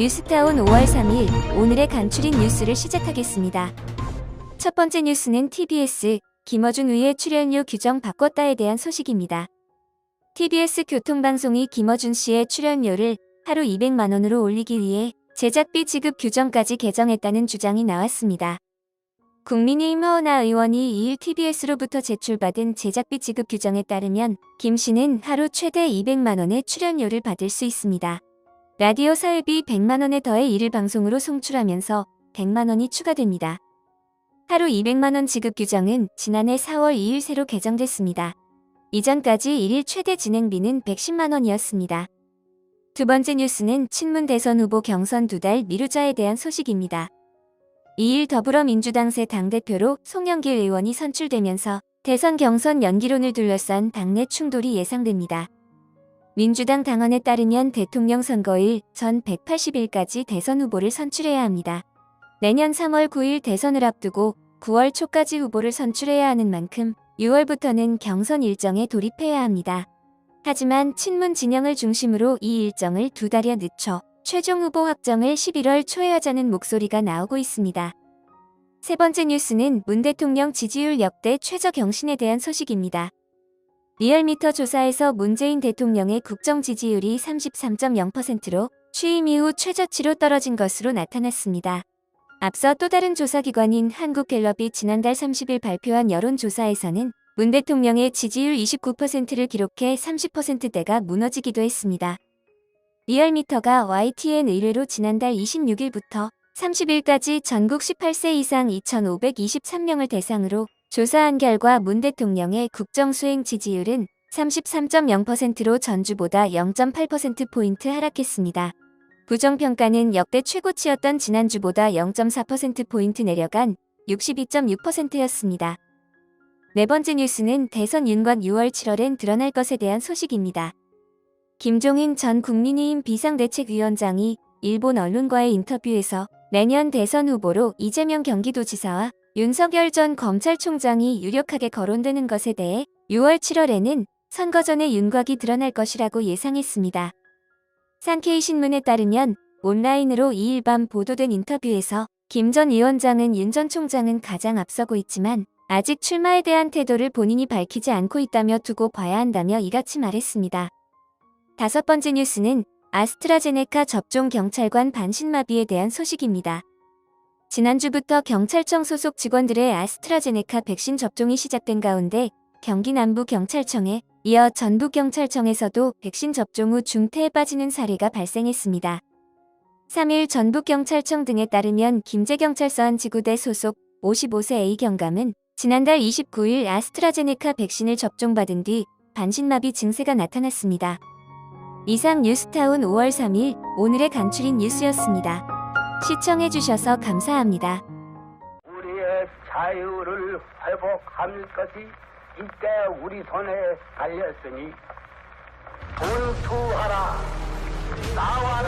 뉴스타운 5월 3일 오늘의 간추린 뉴스를 시작하겠습니다. 첫 번째 뉴스는 TBS 김어준 의회 출연료 규정 바꿨다에 대한 소식입니다. TBS 교통방송이 김어준 씨의 출연료를 하루 200만 원으로 올리기 위해 제작비 지급 규정까지 개정했다는 주장이 나왔습니다. 국민의힘 허은하 의원이 2일 TBS로부터 제출받은 제작비 지급 규정에 따르면 김 씨는 하루 최대 200만 원의 출연료를 받을 수 있습니다. 라디오 사회비 100만 원에 더해 1일 방송으로 송출하면서 100만 원이 추가됩니다. 하루 200만 원 지급 규정은 지난해 4월 2일 새로 개정됐습니다. 이전까지 1일 최대 진행비는 110만 원이었습니다. 두 번째 뉴스는 친문 대선 후보 경선 두 달 미루자에 대한 소식입니다. 2일 더불어민주당 새 당대표로 송영길 의원이 선출되면서 대선 경선 연기론을 둘러싼 당내 충돌이 예상됩니다. 민주당 당원에 따르면 대통령 선거일 전 180일까지 대선 후보를 선출해야 합니다. 내년 3월 9일 대선을 앞두고 9월 초까지 후보를 선출해야 하는 만큼 6월부터는 경선 일정에 돌입해야 합니다. 하지만 친문 진영을 중심으로 이 일정을 두 달여 늦춰 최종 후보 확정을 11월 초에 하자는 목소리가 나오고 있습니다. 세 번째 뉴스는 문 대통령 지지율 역대 최저 경신에 대한 소식입니다. 리얼미터 조사에서 문재인 대통령의 국정 지지율이 33.0%로 취임 이후 최저치로 떨어진 것으로 나타났습니다. 앞서 또 다른 조사기관인 한국갤럽이 지난달 30일 발표한 여론조사에서는 문 대통령의 지지율 29%를 기록해 30%대가 무너지기도 했습니다. 리얼미터가 YTN 의뢰로 지난달 26일부터 30일까지 전국 18세 이상 2,523명을 대상으로 조사한 결과 문 대통령의 국정 수행 지지율은 33.0%로 전주보다 0.8%포인트 하락했습니다. 부정평가는 역대 최고치였던 지난주보다 0.4%포인트 내려간 62.6%였습니다. 네 번째 뉴스는 대선 윤곽 6월 7월엔 드러날 것에 대한 소식입니다. 김종인 전 국민의힘 비상대책위원장이 일본 언론과의 인터뷰에서 내년 대선 후보로 이재명 경기도지사와 윤석열 전 검찰총장이 유력하게 거론되는 것에 대해 6월 7월에는 선거 전에 윤곽이 드러날 것이라고 예상했습니다. 산케이 신문에 따르면 온라인으로 2일 밤 보도된 인터뷰에서 김 전 위원장은 윤 전 총장은 가장 앞서고 있지만 아직 출마에 대한 태도를 본인이 밝히지 않고 있다며 두고 봐야 한다며 이같이 말했습니다. 다섯 번째 뉴스는 아스트라제네카 접종 경찰관 반신마비에 대한 소식입니다. 지난주부터 경찰청 소속 직원들의 아스트라제네카 백신 접종이 시작된 가운데 경기 남부 경찰청에 이어 전북 경찰청에서도 백신 접종 후 중태에 빠지는 사례가 발생했습니다. 3일 전북 경찰청 등에 따르면 김제경찰서 한 지구대 소속 55세 A 경감은 지난달 29일 아스트라제네카 백신을 접종받은 뒤 반신마비 증세가 나타났습니다. 이상 뉴스타운 5월 3일 오늘의 간추린 뉴스였습니다. 시청해주셔서 감사합니다. 우리의 자유를 회복할 것이 이때 우리 손에 달렸으니 분투하라 나와